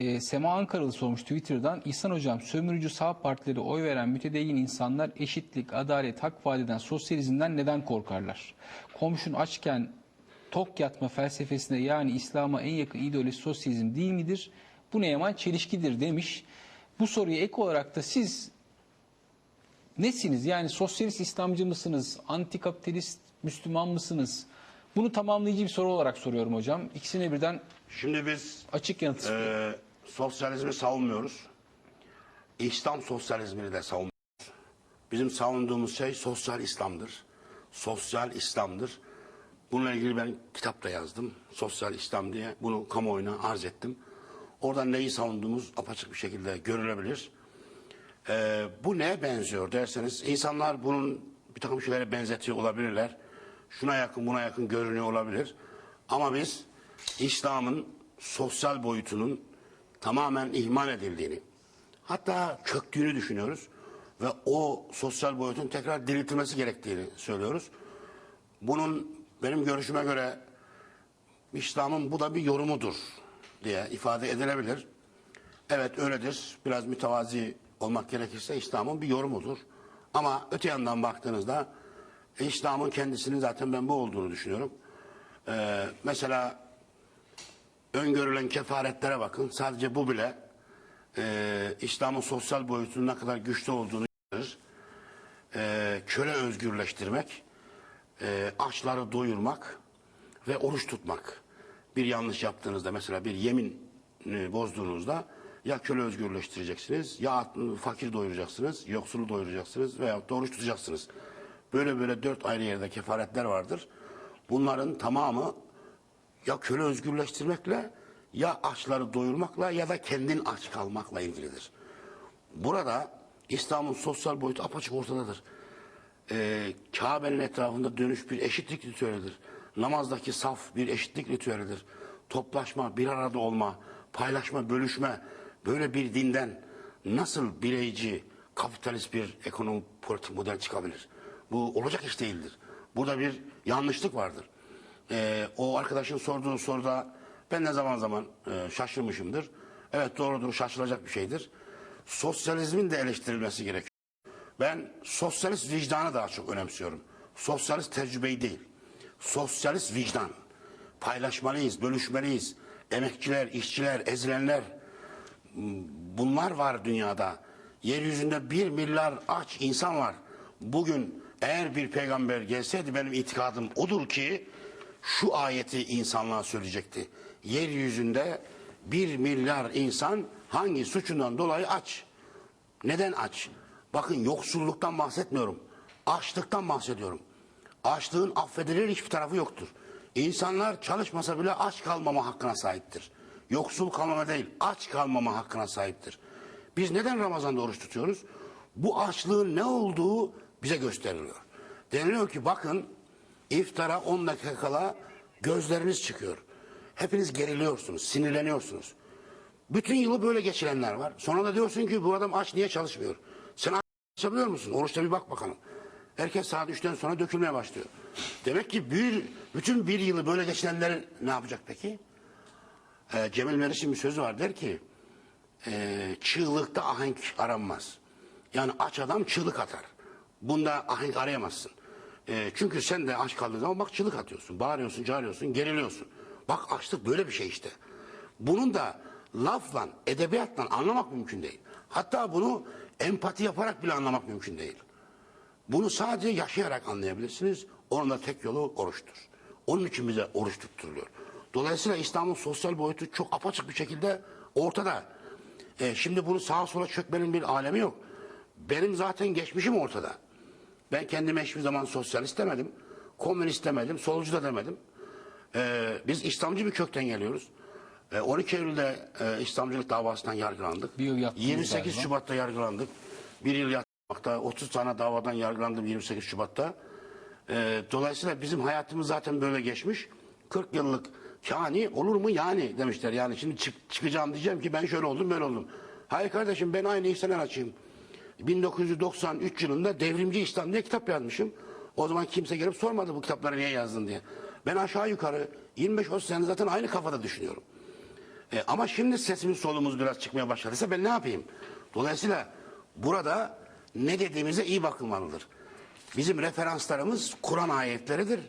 Ee, Sema Ankaralı sormuş Twitter'dan. İhsan Hocam sömürücü sağ partileri oy veren mütedeyyin insanlar eşitlik, adalet, hak vaat eden sosyalizmden neden korkarlar? Komşun açken tok yatma felsefesine yani İslam'a en yakın ideoloji sosyalizm değil midir? Bu ne yaman çelişkidir demiş. Bu soruya ek olarak da siz nesiniz? Yani sosyalist İslamcı mısınız? Antikapitalist Müslüman mısınız? Bunu tamamlayıcı bir soru olarak soruyorum hocam. İkisine birden Şimdi biz açık yanıt e, sosyalizmi savunmuyoruz. İslam sosyalizmini de savunmuyoruz. Bizim savunduğumuz şey sosyal İslam'dır. Sosyal İslam'dır. Bununla ilgili ben kitap da yazdım. Sosyal İslam diye bunu kamuoyuna arz ettim. Oradan neyi savunduğumuz apaçık bir şekilde görülebilir. Ee, bu neye benziyor derseniz insanlar bunun bir takım şeylere benzetiyor olabilirler. Şuna yakın buna yakın görünüyor olabilir. Ama biz İslam'ın sosyal boyutunun tamamen ihmal edildiğini hatta çöktüğünü düşünüyoruz. Ve o sosyal boyutun tekrar diriltilmesi gerektiğini söylüyoruz. Bunun benim görüşüme göre İslam'ın bu da bir yorumudur diye ifade edilebilir. Evet öyledir. Biraz mütevazi olmak gerekirse İslam'ın bir yorumudur. Ama öte yandan baktığınızda İslam'ın kendisinin zaten ben bu olduğunu düşünüyorum. Ee, mesela öngörülen kefaretlere bakın. Sadece bu bile e, İslam'ın sosyal boyutunun ne kadar güçlü olduğunu gösterir. E, köle özgürleştirmek, e, açları doyurmak ve oruç tutmak. Bir yanlış yaptığınızda mesela bir yemin e, bozduğunuzda ya köle özgürleştireceksiniz ya fakir doyuracaksınız, yoksulu doyuracaksınız da oruç tutacaksınız. Böyle böyle dört ayrı yerde kefaretler vardır. Bunların tamamı ya köle özgürleştirmekle ya açları doyurmakla ya da kendin aç kalmakla ilgilidir. Burada İslam'ın sosyal boyutu apaçık ortadadır. Ee, Kabe'nin etrafında dönüş bir eşitlik ritüelidir. Namazdaki saf bir eşitlik ritüelidir. Toplaşma, bir arada olma, paylaşma, bölüşme böyle bir dinden nasıl bireyci, kapitalist bir ekonomi politik model çıkabilir? Bu olacak iş değildir. Burada bir yanlışlık vardır. Ee, o arkadaşın sorduğu soruda ben ne zaman zaman e, şaşırmışımdır. Evet doğrudur şaşılacak bir şeydir. Sosyalizmin de eleştirilmesi gerekiyor. Ben sosyalist vicdanı daha çok önemsiyorum. Sosyalist tecrübeyi değil. Sosyalist vicdan. Paylaşmalıyız, bölüşmeliyiz. Emekçiler, işçiler, ezilenler. Bunlar var dünyada. Yeryüzünde bir milyar aç insan var. Bugün eğer bir peygamber gelseydi benim itikadım odur ki şu ayeti insanlığa söyleyecekti. Yeryüzünde bir milyar insan hangi suçundan dolayı aç? Neden aç? Bakın yoksulluktan bahsetmiyorum. Açlıktan bahsediyorum. Açlığın affedilir hiçbir tarafı yoktur. İnsanlar çalışmasa bile aç kalmama hakkına sahiptir. Yoksul kalmama değil, aç kalmama hakkına sahiptir. Biz neden Ramazan'da oruç tutuyoruz? Bu açlığın ne olduğu bize gösteriliyor. Deniliyor ki bakın iftara 10 dakika kala gözleriniz çıkıyor. Hepiniz geriliyorsunuz, sinirleniyorsunuz. Bütün yılı böyle geçirenler var. Sonra da diyorsun ki bu adam aç niye çalışmıyor? Sen aç çalışabiliyor musun? Oruçta bir bak bakalım. Herkes saat 3'ten sonra dökülmeye başlıyor. Demek ki bir, bütün bir yılı böyle geçirenler ne yapacak peki? Ee, Cemil Meriç'in bir sözü var der ki e, çığlıkta ahenk aranmaz. Yani aç adam çığlık atar. Bunda ahenk arayamazsın. E, çünkü sen de aç kaldığın zaman bak çığlık atıyorsun. Bağırıyorsun, çağırıyorsun, geriliyorsun. Bak açlık böyle bir şey işte. Bunun da lafla, edebiyatla anlamak mümkün değil. Hatta bunu empati yaparak bile anlamak mümkün değil. Bunu sadece yaşayarak anlayabilirsiniz. Onun da tek yolu oruçtur. Onun için bize oruç tutturuluyor. Dolayısıyla İslam'ın sosyal boyutu çok apaçık bir şekilde ortada. E, şimdi bunu sağa sola çökmenin bir alemi yok. Benim zaten geçmişim ortada. Ben kendime hiçbir zaman sosyalist demedim. Komünist demedim, solcu da demedim. E, biz İslamcı bir kökten geliyoruz. E, 12 Eylül'de e, İslamcılık davasından yargılandık. Bir yıl yattınız 28 galiba. Şubat'ta yargılandık. Bir yıl yatmakta, 30 tane davadan yargılandım 28 Şubat'ta. Ee, dolayısıyla bizim hayatımız zaten böyle geçmiş. 40 yıllık kani olur mu yani demişler. Yani şimdi çık- çıkacağım diyeceğim ki ben şöyle oldum böyle oldum. Hayır kardeşim ben aynı İhsan açayım. 1993 yılında Devrimci İslam diye kitap yazmışım. O zaman kimse gelip sormadı bu kitapları niye yazdın diye. Ben aşağı yukarı 25-30 sene zaten aynı kafada düşünüyorum. E, ama şimdi sesimiz solumuz biraz çıkmaya başladıysa ben ne yapayım? Dolayısıyla burada ne dediğimize iyi bakılmalıdır. Bizim referanslarımız Kur'an ayetleridir.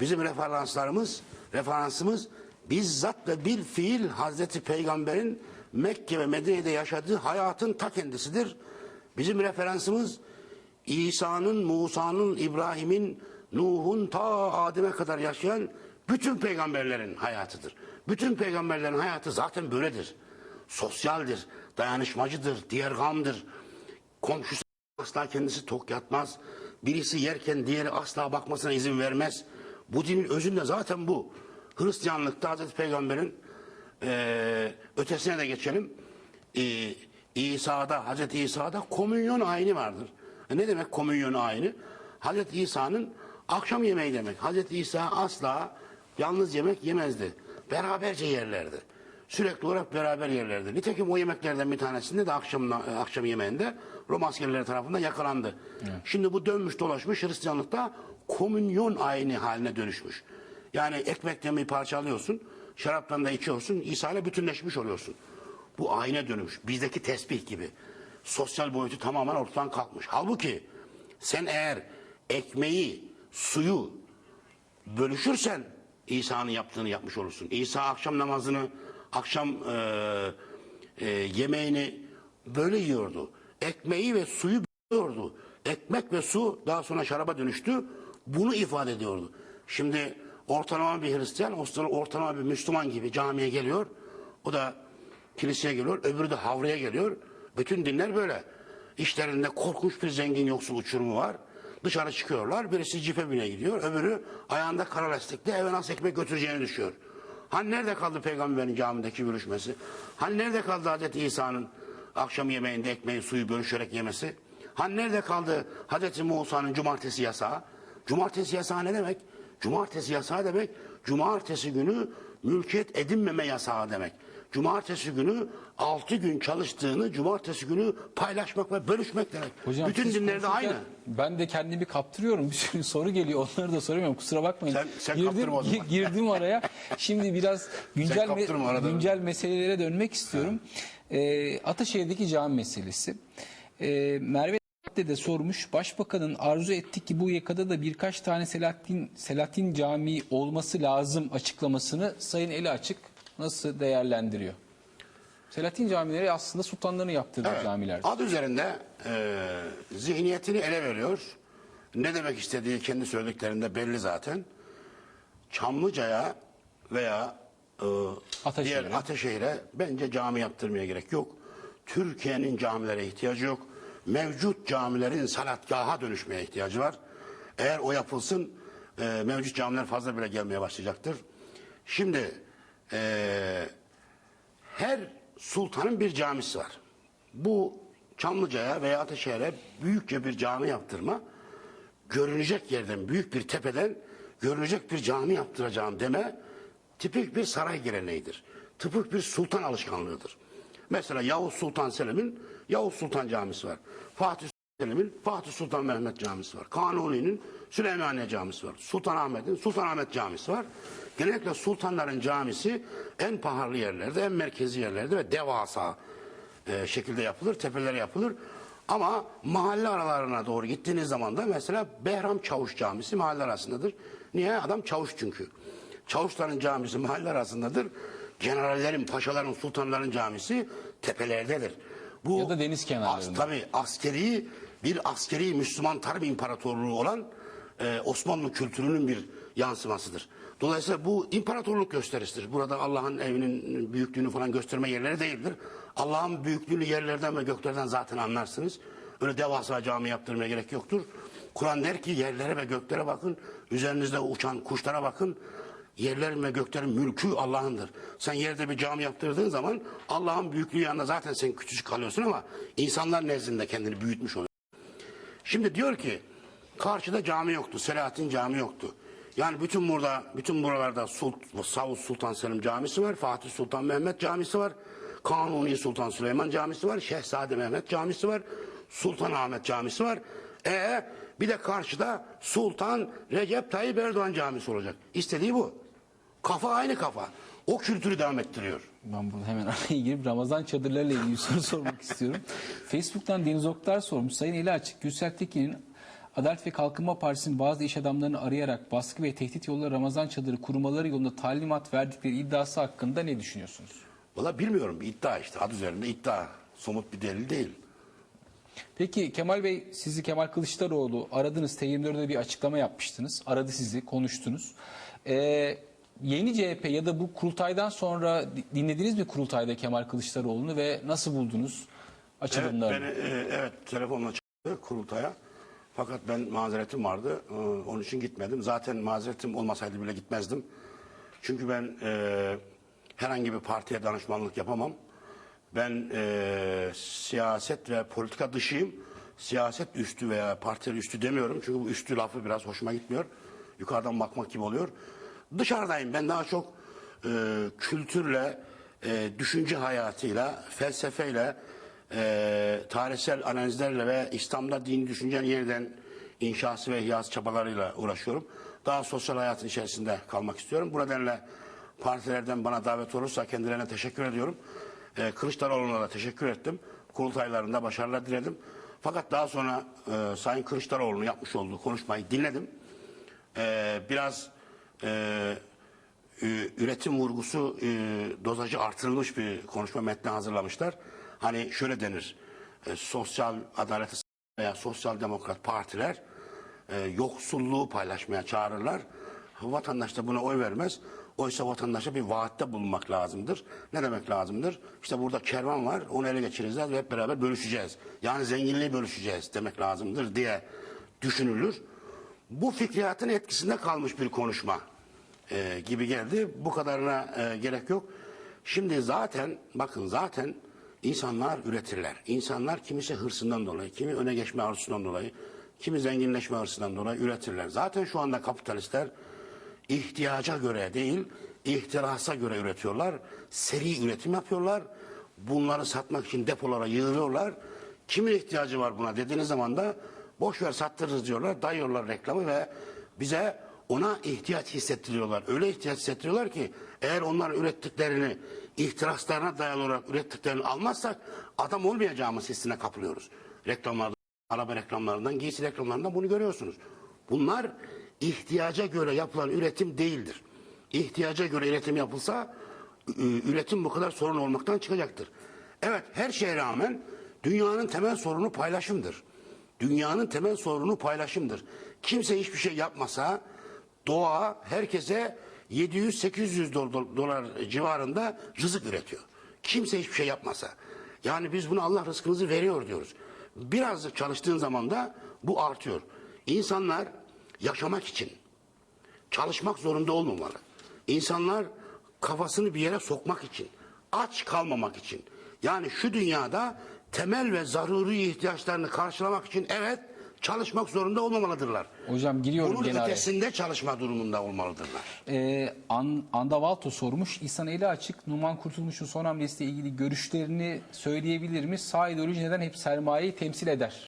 Bizim referanslarımız, referansımız bizzat ve bir fiil Hazreti Peygamber'in Mekke ve Medine'de yaşadığı hayatın ta kendisidir. Bizim referansımız İsa'nın, Musa'nın, İbrahim'in, Nuh'un ta Adem'e kadar yaşayan bütün peygamberlerin hayatıdır. Bütün peygamberlerin hayatı zaten böyledir. Sosyaldir, dayanışmacıdır, diğergamdır. Komşusu asla kendisi tok yatmaz. Birisi yerken diğeri asla bakmasına izin vermez. Bu dinin özünde zaten bu. Hristiyanlıkta Hazreti Peygamber'in eee, ötesine de geçelim. Ee, İsa'da, Hazreti İsa'da komünyon ayini vardır. E ne demek komünyon ayini? Hazreti İsa'nın akşam yemeği demek. Hazreti İsa asla yalnız yemek yemezdi. Beraberce yerlerdi. Sürekli olarak beraber yerlerdi. Nitekim o yemeklerden bir tanesinde de akşam, akşam yemeğinde Roma askerleri tarafından yakalandı. Şimdi bu dönmüş dolaşmış Hristiyanlıkta komünyon ayini haline dönüşmüş. Yani ekmek yemeği parçalıyorsun, şaraptan da içiyorsun, İsa ile bütünleşmiş oluyorsun. Bu ayna dönmüş. Bizdeki tesbih gibi. Sosyal boyutu tamamen ortadan kalkmış. Halbuki sen eğer ekmeği, suyu bölüşürsen İsa'nın yaptığını yapmış olursun. İsa akşam namazını, akşam eee, eee, yemeğini böyle yiyordu. Ekmeği ve suyu bölüyordu. Ekmek ve su daha sonra şaraba dönüştü. Bunu ifade ediyordu. Şimdi ortalama bir Hristiyan, ortalama bir Müslüman gibi camiye geliyor. O da kiliseye geliyor, öbürü de havraya geliyor. Bütün dinler böyle. İşlerinde korkunç bir zengin yoksul uçurumu var. Dışarı çıkıyorlar. Birisi cipe bine gidiyor. Öbürü ayağında kara lastikle eve nasıl ekmek götüreceğini düşüyor. Hani nerede kaldı peygamberin camideki bölüşmesi? Hani nerede kaldı Hazreti İsa'nın akşam yemeğinde ekmeği suyu bölüşerek yemesi? Hani nerede kaldı Hazreti Musa'nın cumartesi yasağı? Cumartesi yasağı ne demek? Cumartesi yasağı demek, cumartesi günü mülkiyet edinmeme yasağı demek. Cumartesi günü altı gün çalıştığını cumartesi günü paylaşmak ve bölüşmek demek. Hocam Bütün dinlerde aynı. Ben de kendimi kaptırıyorum. Bir sürü soru geliyor. Onları da soramıyorum. Kusura bakmayın. Sen- sen girdim, o zaman. gi- girdim araya. Şimdi biraz güncel me- güncel meselelere dönmek istiyorum. Ee, Ataşehir'deki cami meselesi. Ee, Merve de de sormuş. Başbakanın arzu ettik ki bu yakada da birkaç tane Selahattin Selahattin Camii olması lazım açıklamasını Sayın Eli Açık nasıl değerlendiriyor? Selahattin camileri aslında sultanların yaptırdığı Evet, camiler. Adı üzerinde e, zihniyetini ele veriyor. Ne demek istediği kendi söylediklerinde belli zaten. Çamlıca'ya veya e, Ataşehir'e. diğer Ataşehir'e bence cami yaptırmaya gerek yok. Türkiye'nin camilere ihtiyacı yok. Mevcut camilerin salatgaha dönüşmeye ihtiyacı var. Eğer o yapılsın e, mevcut camiler fazla bile gelmeye başlayacaktır. Şimdi e, her sultanın bir camisi var. Bu Çamlıca'ya veya Ataşehir'e büyükçe bir cami yaptırma, görünecek yerden, büyük bir tepeden görünecek bir cami yaptıracağım deme tipik bir saray geleneğidir. Tipik bir sultan alışkanlığıdır. Mesela Yavuz Sultan Selim'in Yavuz Sultan Camisi var. Fatih Selim'in Fatih Sultan Mehmet Camisi var. Kanuni'nin Süleymaniye Camisi var. Sultanahmet'in Sultanahmet Camisi var. Genellikle sultanların camisi en pahalı yerlerde, en merkezi yerlerde ve devasa e, şekilde yapılır, tepelere yapılır. Ama mahalle aralarına doğru gittiğiniz zaman da mesela Behram Çavuş Camisi mahalle arasındadır. Niye? Adam çavuş çünkü. Çavuşların camisi mahalle arasındadır. Generallerin, paşaların, sultanların camisi tepelerdedir. Bu Ya da deniz kenarlarında. As, tabii askeri bir askeri Müslüman tarım imparatorluğu olan e, Osmanlı kültürünün bir yansımasıdır. Dolayısıyla bu imparatorluk gösterisidir. Burada Allah'ın evinin büyüklüğünü falan gösterme yerleri değildir. Allah'ın büyüklüğünü yerlerden ve göklerden zaten anlarsınız. Öyle devasa cami yaptırmaya gerek yoktur. Kur'an der ki yerlere ve göklere bakın. Üzerinizde uçan kuşlara bakın. Yerlerin ve göklerin mülkü Allah'ındır. Sen yerde bir cami yaptırdığın zaman Allah'ın büyüklüğü yanında zaten sen küçücük kalıyorsun ama insanlar nezdinde kendini büyütmüş oluyorsun. Şimdi diyor ki karşıda cami yoktu. Selahattin cami yoktu. Yani bütün burada, bütün buralarda Sult Savuz Sultan Selim Camisi var. Fatih Sultan Mehmet Camisi var. Kanuni Sultan Süleyman Camisi var. Şehzade Mehmet Camisi var. Sultan Ahmet Camisi var. E bir de karşıda Sultan Recep Tayyip Erdoğan Camisi olacak. İstediği bu. Kafa aynı kafa. O kültürü devam ettiriyor. Ben burada hemen araya girip Ramazan çadırlarıyla ilgili bir soru sormak istiyorum. Facebook'tan Deniz Oktar sormuş. Sayın Eli Açık, Gülsel Tekin'in Adalet ve Kalkınma Partisi'nin bazı iş adamlarını arayarak baskı ve tehdit yoluyla Ramazan çadırı kurmaları yolunda talimat verdikleri iddiası hakkında ne düşünüyorsunuz? Valla bilmiyorum bir iddia işte adı üzerinde iddia. Somut bir delil değil. Peki Kemal Bey sizi Kemal Kılıçdaroğlu aradınız. T24'de bir açıklama yapmıştınız. Aradı sizi, konuştunuz. Ee, yeni CHP ya da bu kurultaydan sonra di- dinlediniz mi kurultayda Kemal Kılıçdaroğlu'nu ve nasıl buldunuz Evet, açılımlarını? beni, e, evet telefonla çıktı kurultaya. Fakat ben mazeretim vardı. e, onun için gitmedim. Zaten mazeretim olmasaydı bile gitmezdim. Çünkü ben e, herhangi bir partiye danışmanlık yapamam. Ben e, siyaset ve politika dışıyım. Siyaset üstü veya partiler üstü demiyorum. Çünkü bu üstü lafı biraz hoşuma gitmiyor. Yukarıdan bakmak gibi oluyor. Dışarıdayım. Ben daha çok e, kültürle, e, düşünce hayatıyla, felsefeyle, e, tarihsel analizlerle ve İslam'da dini düşüncenin yeniden inşası ve ihyası çabalarıyla uğraşıyorum. Daha sosyal hayatın içerisinde kalmak istiyorum. Bu nedenle partilerden bana davet olursa kendilerine teşekkür ediyorum. E, Kılıçdaroğlu'na da teşekkür ettim. Kurultaylarında başarılar diledim. Fakat daha sonra e, Sayın Kılıçdaroğlu'nun yapmış olduğu konuşmayı dinledim. E, biraz e, üretim vurgusu e, dozajı artırılmış bir konuşma metni hazırlamışlar. Hani şöyle denir, e, sosyal adaleti veya sosyal demokrat partiler e, yoksulluğu paylaşmaya çağırırlar. Vatandaş da buna oy vermez. Oysa vatandaşa bir vaatte bulunmak lazımdır. Ne demek lazımdır? İşte burada kervan var, onu ele geçireceğiz ve hep beraber bölüşeceğiz. Yani zenginliği bölüşeceğiz demek lazımdır diye düşünülür. Bu fikriyatın etkisinde kalmış bir konuşma e, gibi geldi. Bu kadarına e, gerek yok. Şimdi zaten bakın zaten insanlar üretirler. İnsanlar kimisi hırsından dolayı, kimi öne geçme arzusundan dolayı, kimi zenginleşme arzusundan dolayı üretirler. Zaten şu anda kapitalistler ihtiyaca göre değil, ihtirasa göre üretiyorlar. Seri üretim yapıyorlar. Bunları satmak için depolara yığılıyorlar. Kimin ihtiyacı var buna dediğiniz zaman da boş ver sattırırız diyorlar. Dayıyorlar reklamı ve bize ona ihtiyaç hissettiriyorlar. Öyle ihtiyaç hissettiriyorlar ki eğer onlar ürettiklerini ihtiraslarına dayalı olarak ürettiklerini almazsak adam olmayacağımız hissine kapılıyoruz. Reklamlarda, araba reklamlarından, giysi reklamlarından bunu görüyorsunuz. Bunlar ihtiyaca göre yapılan üretim değildir. İhtiyaca göre üretim yapılsa üretim bu kadar sorun olmaktan çıkacaktır. Evet her şeye rağmen dünyanın temel sorunu paylaşımdır. Dünyanın temel sorunu paylaşımdır. Kimse hiçbir şey yapmasa doğa herkese 700-800 do- do- dolar civarında rızık üretiyor. Kimse hiçbir şey yapmasa. Yani biz buna Allah rızkınızı veriyor diyoruz. Birazcık çalıştığın zaman da bu artıyor. İnsanlar yaşamak için çalışmak zorunda olmamalı. İnsanlar kafasını bir yere sokmak için, aç kalmamak için. Yani şu dünyada temel ve zaruri ihtiyaçlarını karşılamak için evet çalışmak zorunda olmamalıdırlar. Hocam giriyorum Bunun gene ötesinde çalışma durumunda olmalıdırlar. Ee, An, Anda Valto sormuş. İhsan Eli Açık, Numan Kurtulmuş'un son hamlesiyle ilgili görüşlerini söyleyebilir mi? Sağ ideoloji neden hep sermayeyi temsil eder?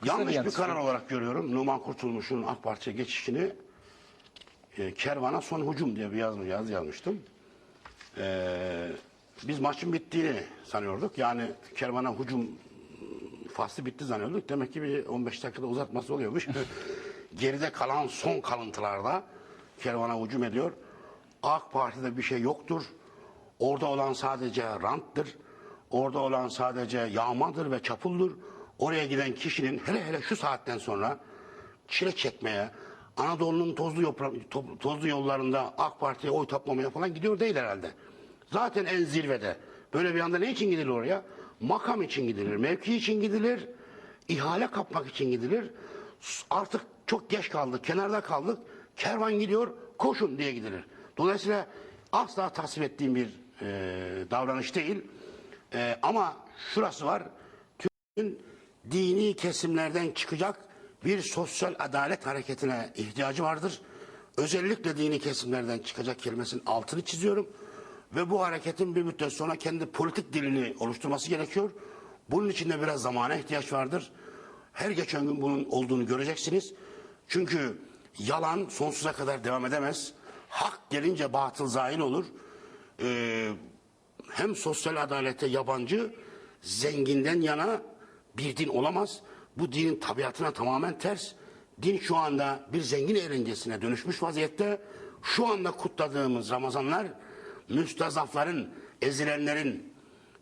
Kısa bir Yanlış bir yanıt. karar olarak görüyorum. Numan Kurtulmuş'un AK Parti'ye geçişini e, Kervan'a son hücum diye bir yazı, yazı yazmıştım. E, biz maçın bittiğini sanıyorduk. Yani Kervan'a hücum faslı bitti zannediyorduk. Demek ki bir 15 dakikada uzatması oluyormuş. Geride kalan son kalıntılarda Kervan'a hücum ediyor. AK Parti'de bir şey yoktur. Orada olan sadece ranttır. Orada olan sadece yağmadır ve çapuldur. Oraya giden kişinin hele hele şu saatten sonra çile çekmeye, Anadolu'nun tozlu, tozlu yollarında AK Parti'ye oy toplamaya falan gidiyor değil herhalde. Zaten en zirvede. Böyle bir anda ne için gidilir oraya? Makam için gidilir, mevki için gidilir, ihale kapmak için gidilir. Artık çok geç kaldık, kenarda kaldık. Kervan gidiyor, koşun diye gidilir. Dolayısıyla asla tasvip ettiğim bir e, davranış değil. E, ama şurası var. Türk'ün dini kesimlerden çıkacak bir sosyal adalet hareketine ihtiyacı vardır. Özellikle dini kesimlerden çıkacak kelimesinin altını çiziyorum. Ve bu hareketin bir müddet sonra kendi politik dilini oluşturması gerekiyor. Bunun için de biraz zamana ihtiyaç vardır. Her geçen gün bunun olduğunu göreceksiniz. Çünkü yalan sonsuza kadar devam edemez. Hak gelince batıl zail olur. e, hem sosyal adalete yabancı, zenginden yana bir din olamaz. Bu dinin tabiatına tamamen ters. Din şu anda bir zengin eğlencesine dönüşmüş vaziyette. Şu anda kutladığımız Ramazanlar müstazafların, ezilenlerin,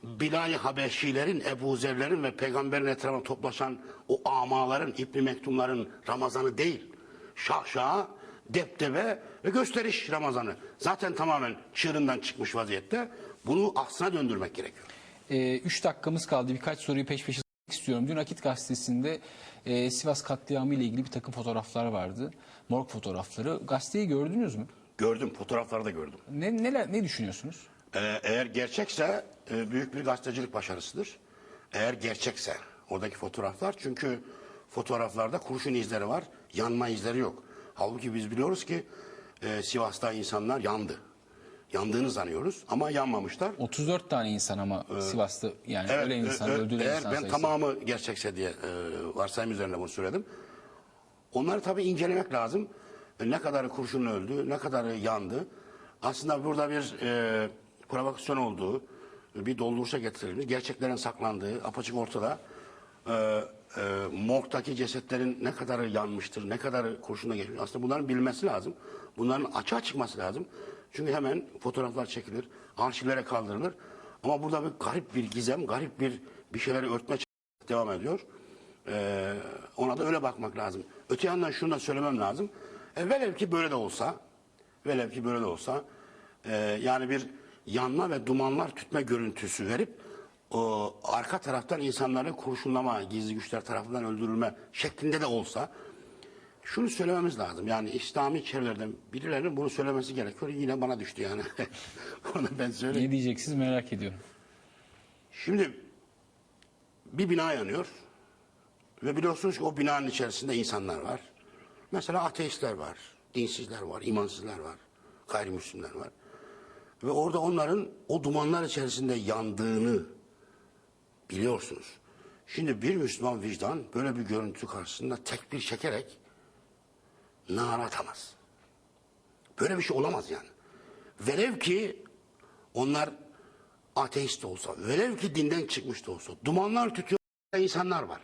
Bilal-i Habeşilerin, Ebu Zerlerin ve peygamberin etrafına toplaşan o amaların, İbni Mektumların Ramazanı değil. Şahşaha, deptebe ve gösteriş Ramazanı. Zaten tamamen çığırından çıkmış vaziyette. Bunu aslına döndürmek gerekiyor. Ee, üç dakikamız kaldı. Birkaç soruyu peş peşe istiyorum. Dün Akit Gazetesi'nde e, Sivas katliamı ile ilgili bir takım fotoğraflar vardı. Morg fotoğrafları. Gazeteyi gördünüz mü? Gördüm, fotoğrafları da gördüm. Ne, neler, ne düşünüyorsunuz? Ee, eğer gerçekse e, büyük bir gazetecilik başarısıdır. Eğer gerçekse oradaki fotoğraflar çünkü fotoğraflarda kurşun izleri var, yanma izleri yok. Halbuki biz biliyoruz ki e, Sivas'ta insanlar yandı. Yandığını sanıyoruz ama yanmamışlar. 34 tane insan ama Sivas'ta yani Evet, ölen insan, e, e, öldürülen eğer insan ben sayısı. tamamı gerçekse diye e, varsayım üzerine bunu söyledim. Onları tabii incelemek lazım. E, ne kadarı kurşunla öldü, ne kadarı yandı. Aslında burada bir e, provokasyon olduğu, bir dolduruşa getirilmiş, gerçeklerin saklandığı apaçık ortada. E, e, morgdaki cesetlerin ne kadarı yanmıştır, ne kadarı kurşunla geçmiş. Aslında bunların bilmesi lazım. Bunların açığa çıkması lazım. Çünkü hemen fotoğraflar çekilir, arşivlere kaldırılır. Ama burada bir garip bir gizem, garip bir bir şeyleri örtme devam ediyor. Ee, ona da öyle bakmak lazım. Öte yandan şunu da söylemem lazım. E, velev ki böyle de olsa, velev ki böyle de olsa, e, yani bir yanma ve dumanlar tütme görüntüsü verip o arka taraftan insanları kurşunlama, gizli güçler tarafından öldürülme şeklinde de olsa şunu söylememiz lazım. Yani İslami çevrelerden birilerinin bunu söylemesi gerekiyor. Yine bana düştü yani. Onu ben söyleyeyim. Ne diyeceksiniz merak ediyorum. Şimdi bir bina yanıyor ve biliyorsunuz ki o binanın içerisinde insanlar var. Mesela ateistler var, dinsizler var, imansızlar var, gayrimüslimler var. Ve orada onların o dumanlar içerisinde yandığını biliyorsunuz. Şimdi bir Müslüman vicdan böyle bir görüntü karşısında tekbir çekerek nara atamaz. Böyle bir şey olamaz yani. Velev ki onlar ateist de olsa, velev ki dinden çıkmış da olsa, dumanlar tütüyor insanlar var.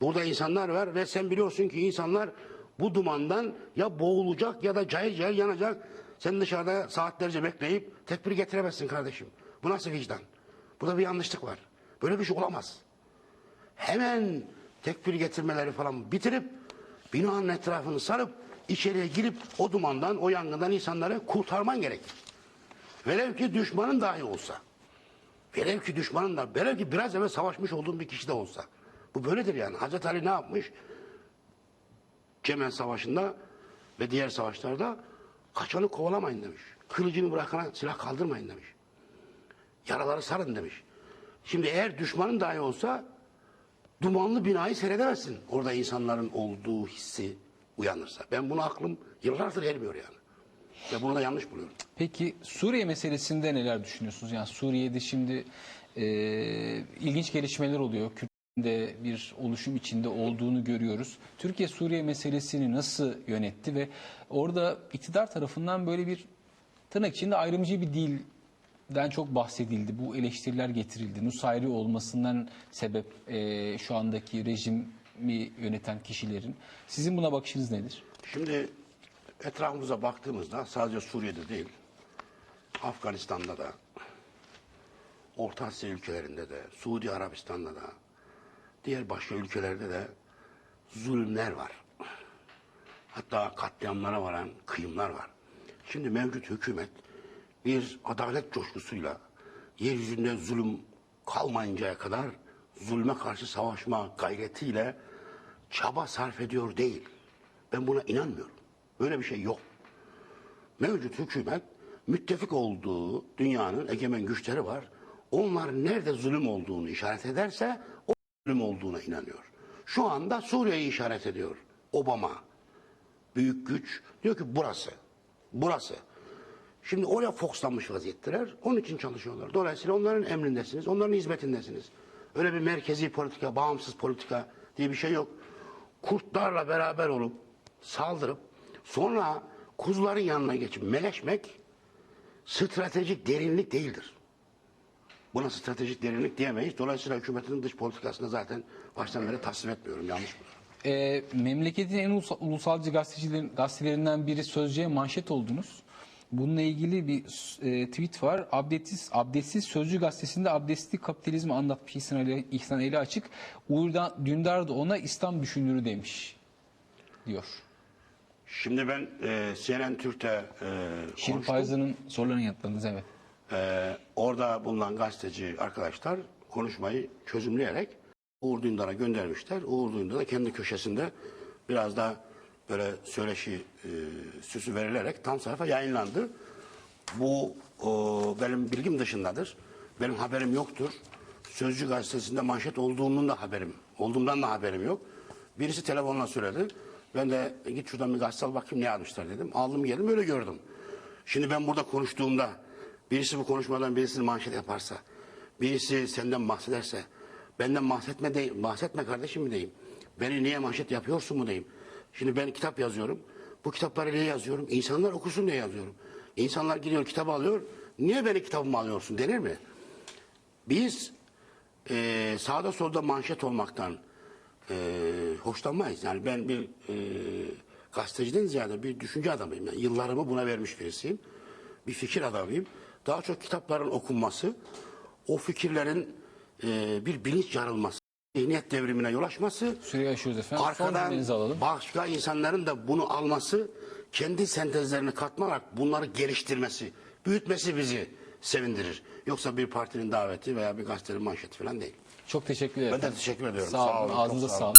Burada insanlar var ve sen biliyorsun ki insanlar bu dumandan ya boğulacak ya da cayır cayır yanacak. Sen dışarıda saatlerce bekleyip tekbir getiremezsin kardeşim. Bu nasıl vicdan? Burada bir yanlışlık var. Böyle bir şey olamaz. Hemen tekbir getirmeleri falan bitirip binanın etrafını sarıp içeriye girip o dumandan, o yangından insanları kurtarman gerekir. Velev ki düşmanın dahi olsa. Velev ki düşmanın da, velev ki biraz evvel savaşmış olduğun bir kişi de olsa. Bu böyledir yani. Hazreti Ali ne yapmış? Cemen Savaşı'nda ve diğer savaşlarda kaçanı kovalamayın demiş. Kılıcını bırakana silah kaldırmayın demiş. Yaraları sarın demiş. Şimdi eğer düşmanın dahi olsa dumanlı binayı seyredemezsin. Orada insanların olduğu hissi uyanırsa. Ben bunu aklım yıllardır ermiyor yani. Ve bunu da yanlış buluyorum. Peki Suriye meselesinde neler düşünüyorsunuz? Yani Suriye'de şimdi e, ilginç gelişmeler oluyor. De bir oluşum içinde olduğunu görüyoruz. Türkiye Suriye meselesini nasıl yönetti ve orada iktidar tarafından böyle bir tırnak içinde ayrımcı bir dilden çok bahsedildi. Bu eleştiriler getirildi. Nusayri olmasından sebep e, şu andaki rejimi yöneten kişilerin. Sizin buna bakışınız nedir? Şimdi etrafımıza baktığımızda sadece Suriye'de değil, Afganistan'da da, Orta Asya ülkelerinde de, Suudi Arabistan'da da, diğer başka ülkelerde de zulümler var. Hatta katliamlara varan kıyımlar var. Şimdi mevcut hükümet bir adalet coşkusuyla yeryüzünde zulüm kalmayıncaya kadar zulme karşı savaşma gayretiyle çaba sarf ediyor değil. Ben buna inanmıyorum. Böyle bir şey yok. Mevcut hükümet müttefik olduğu dünyanın egemen güçleri var. Onlar nerede zulüm olduğunu işaret ederse o zulüm olduğuna inanıyor. Şu anda Suriye'yi işaret ediyor Obama. Büyük güç diyor ki burası. Burası. Şimdi oraya fokuslanmış vaziyetteler. Onun için çalışıyorlar. Dolayısıyla onların emrindesiniz. Onların hizmetindesiniz. Öyle bir merkezi politika, bağımsız politika diye bir şey yok. Kurtlarla beraber olup saldırıp sonra kuzuların yanına geçip meleşmek stratejik derinlik değildir. Buna stratejik derinlik diyemeyiz. Dolayısıyla hükümetin dış politikasını zaten baştan beri tasvip etmiyorum. Yanlış mı? E, memleketin en ulusal, ulusalcı gazetecilerin, gazetelerinden biri Sözcü'ye manşet oldunuz. Bununla ilgili bir e, tweet var. Abdestsiz, abdestsiz Sözcü gazetesinde abdestli kapitalizmi anlatmış İhsan, Ali, İhsan Eli Açık. Uğur'dan, Dündar da ona İslam düşünürü demiş diyor. Şimdi ben e, CNN Türk'te e, Şirin. Payza'nın sorularını yanıtladınız evet. Ee, orada bulunan gazeteci arkadaşlar konuşmayı çözümleyerek Uğur Dündar'a göndermişler. Uğur Dündar da kendi köşesinde biraz da böyle söyleşi e, süsü verilerek tam sayfa yayınlandı. Bu o, benim bilgim dışındadır. Benim haberim yoktur. Sözcü gazetesinde manşet olduğunun da haberim, olduğumdan da haberim yok. Birisi telefonla söyledi. Ben de git şuradan bir gazete al bakayım ne yazmışlar dedim. Aldım geldim öyle gördüm. Şimdi ben burada konuştuğumda birisi bu konuşmadan birisini manşet yaparsa, birisi senden bahsederse, benden bahsetme, de, bahsetme kardeşim mi diyeyim? Beni niye manşet yapıyorsun mu diyeyim? Şimdi ben kitap yazıyorum. Bu kitapları niye yazıyorum? İnsanlar okusun diye yazıyorum. İnsanlar gidiyor kitabı alıyor. Niye beni kitabımı alıyorsun denir mi? Biz eee sağda solda manşet olmaktan eee hoşlanmayız. Yani ben bir eee gazeteciden ziyade bir düşünce adamıyım. Yani yıllarımı buna vermiş birisiyim. Bir fikir adamıyım. Daha çok kitapların okunması, o fikirlerin eee, bir bilinç yarılması, zihniyet devrimine yol açması, Süreyi aşıyoruz efendim. Arkadan alalım. başka insanların da bunu alması, kendi sentezlerini katmarak bunları geliştirmesi, büyütmesi bizi sevindirir. Yoksa bir partinin daveti veya bir gazetenin manşeti falan değil. Çok teşekkür ederim. Ben de teşekkür ediyorum. Sağ olun. Sağ olun, çok Ağzınıza sağ olun.